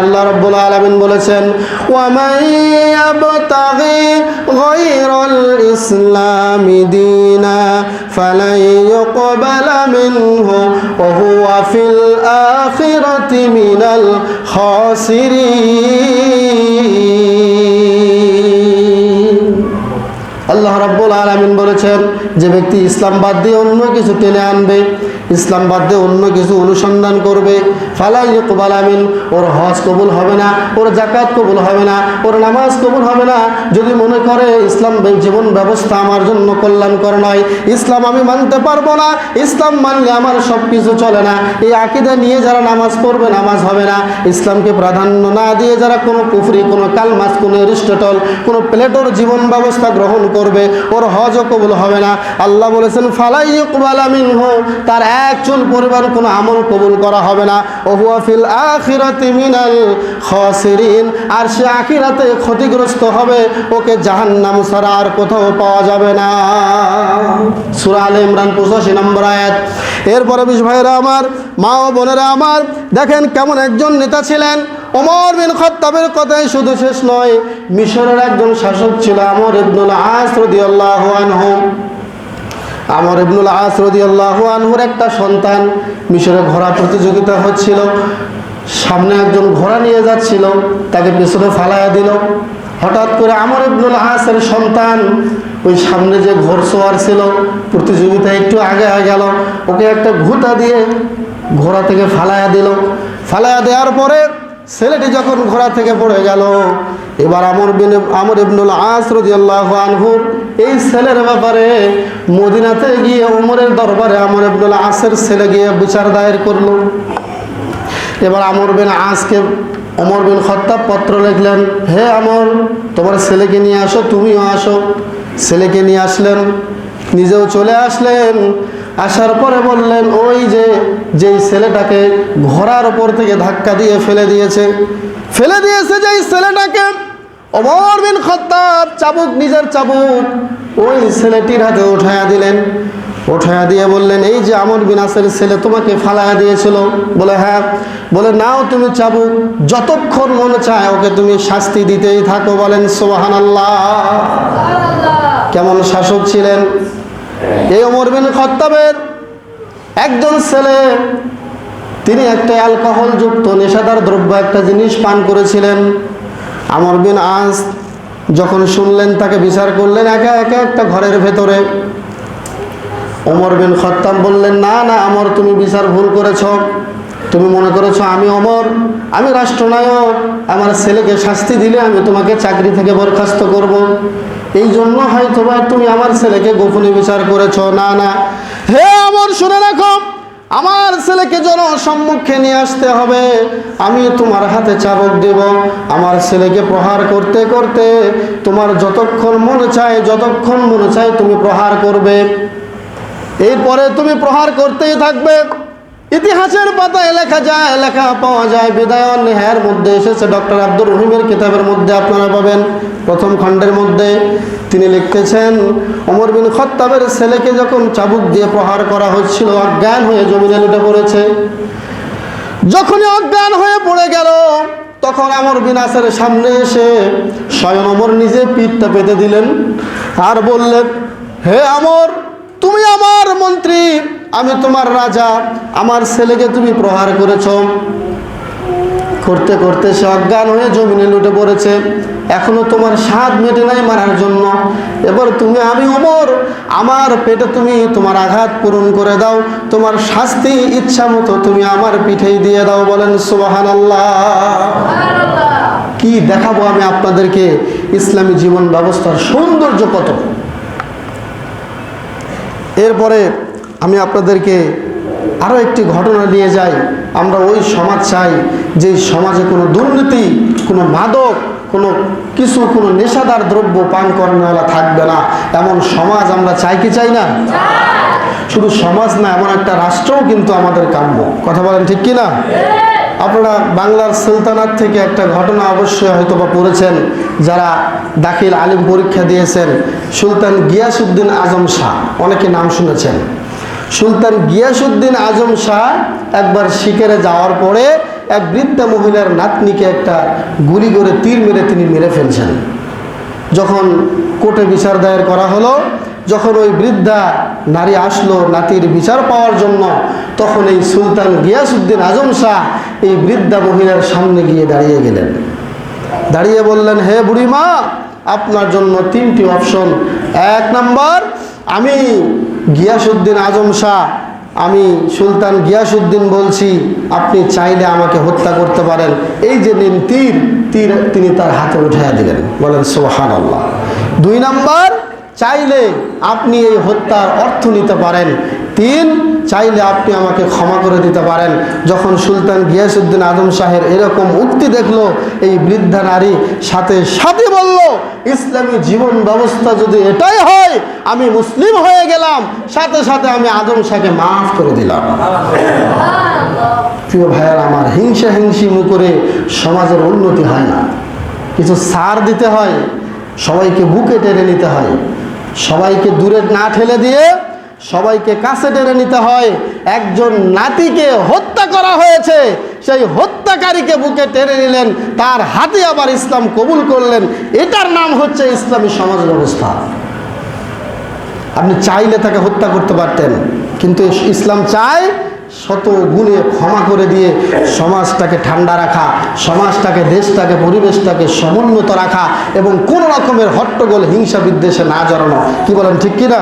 আল্লাহ রব্বুল আলমিন বলেছেন ইসলামি দীনা ফালাই মিনহু ওয়া হুয়া ফিল আখিরাতি মিনাল খাসিরিন। রাব্বুল আলামিন বলেছেন যে ব্যক্তি ইসলাম বাদ দিয়ে অন্য কিছু টেনে আনবে, ইসলাম বাদ দিয়ে অন্য কিছু অনুসন্ধান করবে। ফালাই ইকবাল আমিন, ওর হজ কবুল হবে না, ওর জাকাত কবুল হবে না, ওর নামাজ কবুল হবে না। যদি মনে করে ইসলাম জীবন ব্যবস্থা আমার জন্য কল্যাণকর নয়, ইসলাম আমি মানতে পারব না, ইসলাম মানলে আমার সব কিছু চলে না। এই আকিদা নিয়ে যারা নামাজ পড়বে, নামাজ হবে না। ইসলামকে প্রাধান্য না দিয়ে যারা কোনো কুফরি, কোনো কালমাস, কোনো এরিস্টটল, কোনো প্লেটোর জীবন ব্যবস্থা গ্রহণ করবে ওর হজও কবুল হবে না। আল্লাহ বলেছেন, ফালাই ইকবাল আমিন হো তার এক চুল কোনো আমল কবুল করা হবে না। ওহুয়া ফিল আখিরাতি মিনাল খাসিরিন। আর সে আখিরাতে ক্ষতিগ্রস্ত হবে, ওকে জাহান্নাম ছাড়া আর কোথাও পাওয়া যাবে না। সূরা আলে ইমরান 85 নম্বর আয়াত। এরপরে বিশ ভাইরা আমার, মা ও বোনেরা আমার, দেখেন কেমন একজন নেতা ছিলেন। ওমর বিন খত্তাবের কথাই শুধু শেষ নয়, মিশরের একজন শাসক ছিল আমর ইবনুল আস রাদিয়াল্লাহু আনহু। আমর ইবনুল আস রাদিয়াল্লাহু আনহুর একটা সন্তান মিশরে ঘোড়া প্রতিযোগিতা হচ্ছিল। সামনে একজন ঘোড়া নিয়ে যাচ্ছিল, তাকে পেছনে ফালাইয়া দিল। হঠাৎ করে আমর ইবনুল আসের সন্তান ওই সামনে যে ঘোড়সোয়ার ছিল, প্রতিযোগিতা একটু আগে হয়ে গেল। ওকে একটা ঘুতা দিয়ে ঘোড়া থেকে ফালাইয়া দিল। ফালাইয়া দেওয়ার পরে ছেলেটি যখন ঘোড়া থেকে পড়ে গেল, এবার আমর বিন, আমর ইবনুল আস রাদিয়াল্লাহু আনহুর এই ছেলের ব্যাপারে মদিনাতে গিয়ে ওমরের দরবারে আমর ইবনুল আসের ছেলে গিয়ে বিচার দায়ের করল। এবার আমর বিন আসকে অমর বিন খত্তাব পত্র লিখলেন, হে আমর, তোমার ছেলেকে নিয়ে আসো, তুমিও আসো। ছেলেকে নিয়ে আসলেন, নিজেও চলে আসলেন। আসার পরে বললেন ওই যে যেই ছেলেটাকে ঘোড়ার ওপর থেকে ধাক্কা দিয়ে ফেলে দিয়েছে। ফেলে দিয়েছে যেই ছেলেটাকে। অমর বিন খত্তাব চাবুক নিজের চাবুক ওই ছেলেটির হাতে উঠায়া দিলেন। উঠায়া দিয়ে বললেন এই যে আমর বিনাসের ছেলে তোমাকে ফালায়া দিয়েছিল। বলে হ্যাঁ। বলে নাও তুমি চাবুক যতক্ষণ মনে চায় ওকে তুমি শাস্তি দিতেই থাকো। বলেন সোহান আল্লাহ কেমন শাসক ছিলেন? এই অমর বিন খত্তাবের একজন ছেলে, তিনি একটা অ্যালকোহলযুক্ত নেশাদার দ্রব্য, একটা জিনিস পান করেছিলেন। আমর বিন আজ যখন শুনলেন, তাকে বিচার করলেন একা একা একটা ঘরের ভেতরে। ওমর বিন খত্তাব বললেন, না না, আমর, তুমি বিচার ভুল করেছ। তুমি মনে করেছ, আমি অমর আমি রাষ্ট্রনায়ক। আমার ছেলেকে শাস্তি দিলে আমি তোমাকে চাকরি থেকে বরখাস্ত করব। এই জন্য হয়তো বা তুমি আমার ছেলেকে গোপনে বিচার করেছ। না না। হে আমার, শুনে রাখো। আমার ছেলেকে যেন সম্মুখে নিয়ে আসতে হবে। আমি তোমার হাতে চাবক দেব। আমার ছেলেকে প্রহার করতে করতে তোমার যতক্ষণ মনে চায়, যতক্ষণ মনে চায় তুমি প্রহার করবে। এরপরে তুমি প্রহার করতেই থাকবে। ইতিহাসের পাতায় লেখা যায়, লেখা পাওয়া যায়। বিদায়ন নেহার মধ্যে এসেছে ডক্টর আব্দুর রহিমের কিতাবের মধ্যে, আপনারা পাবেন প্রথম খণ্ডের মধ্যে। তিনি লিখতেছেন অমর বিন খত্তাবের ছেলেকে যখন চাবুক দিয়ে প্রহার করা হচ্ছিল, অজ্ঞান হয়ে জমিনে লুটে পড়েছে। যখনই অজ্ঞান হয়ে পড়ে গেল, তখন আমর বিনাসের সামনে এসে স্বয়ং অমর নিজে পিঠটা পেতে দিলেন আর বললেন, হে আমর তুমি আমার মন্ত্রী আমি তোমার রাজা আমার ছেলেকে তুমি প্রহার করেছ। করতে করতে সে অজ্ঞান হয়ে জমিনে লুটে পড়েছে। এখনও তোমার স্বাদ মেটে নাই মারার জন্য। এবার তুমি আমি ওমর আমার পেটে তুমি তোমার আঘাত পূরণ করে দাও। তোমার শাস্তি ইচ্ছা মতো তুমি আমার পিঠেই দিয়ে দাও বলেন সুবাহান আল্লাহ কি দেখাবো আমি আপনাদেরকে? ইসলামী জীবন ব্যবস্থার সৌন্দর্য কত? এরপরে আমি আপনাদেরকে আরও একটি ঘটনা নিয়ে যাই। আমরা ওই সমাজ চাই যে সমাজে কোনো দুর্নীতি, কোনো মাদক, কোনো কিছু, কোনো নেশাদার দ্রব্য পান করানোওয়ালা থাকবে না। এমন সমাজ আমরা চাই কি চাই না? শুধু সমাজ না, এমন একটা রাষ্ট্রও কিন্তু আমাদের কাম্য। কথা বলেন ঠিক কি না? আপনারা বাংলার সুলতানাত থেকে একটা ঘটনা অবশ্যই হয়তো বা পড়েছেন, যারা দাখিল আলিম পরীক্ষা দিয়েছেন, সুলতান গিয়াসুদ্দিন আজম শাহ। অনেকে নাম শুনেছেন। সুলতান গিয়াসুদ্দিন আজম শাহ একবার শিকারে যাওয়ার পরে এক বৃদ্ধা মহিলার নাতনিকে একটা গুলি করে তীর মেরে তিনি মেরে ফেলছেন। যখন কোর্টে বিচার দায়ের করা হলো, যখন ওই বৃদ্ধা নারী আসলো নাতির বিচার পাওয়ার জন্য, তখন এই সুলতান গিয়াসুদ্দিন আজম শাহ এই বৃদ্ধা মহিলার সামনে গিয়ে দাঁড়িয়ে গেলেন। দাঁড়িয়ে বললেন, হে বুড়িমা, আপনার জন্য তিনটি অপশন। এক নম্বর, আমি গিয়াসুদ্দিন আজম শাহ, আমি সুলতান গিয়াসুদ্দিন বলছি, আপনি চাইলে আমাকে হত্যা করতে পারেন। এই যে নিন তীর তীর তিনি তার হাতে উঠাইয়া দিলেন। বলেন সোহান আল্লাহ দুই নম্বর, চাইলে আপনি এই হত্যার অর্থ নিতে পারেন। তিন চাইলে আপনি আমাকে ক্ষমা করে দিতে পারেন। যখন সুলতান গিয়াসুদ্দিন আদম শাহের এরকম উক্তি দেখল, এই বৃদ্ধা নারী সাথে সাথে বলল, ইসলামী জীবন ব্যবস্থা যদি এটাই হয়, আমি মুসলিম হয়ে গেলাম। সাথে সাথে আমি আদম শাহকে মাফ করে দিলাম। প্রিয় ভাইয়ার, আমার হিংসা হিংসি করে সমাজের উন্নতি হয় না। কিছু সার দিতে হয়, সবাইকে বুকে টেনে নিতে হয়। সবাইকে দূরে না ঠেলে দিয়ে সবাইকে কাছে টেনে নিতে হয়। একজন নাতিকে হত্যা করা হয়েছে। সেই হত্যাকারীকে বুকে টেনে নিলেন, তার হাতে আবার ইসলাম কবুল করলেন। এটার নাম হচ্ছে ইসলামী সমাজ ব্যবস্থা। আপনি চাইলে তাকে হত্যা করতে পারতেন, কিন্তু ইসলাম চায় শত গুণে ক্ষমা করে দিয়ে সমাজটাকে ঠান্ডা রাখা, সমাজটাকে, দেশটাকে, পরিবেশটাকে সমুন্নত রাখা এবং কোনো রকমের হট্টগোল, হিংসা বিদ্বেষে না জড়ানো। কি বলেন, ঠিক কিনা?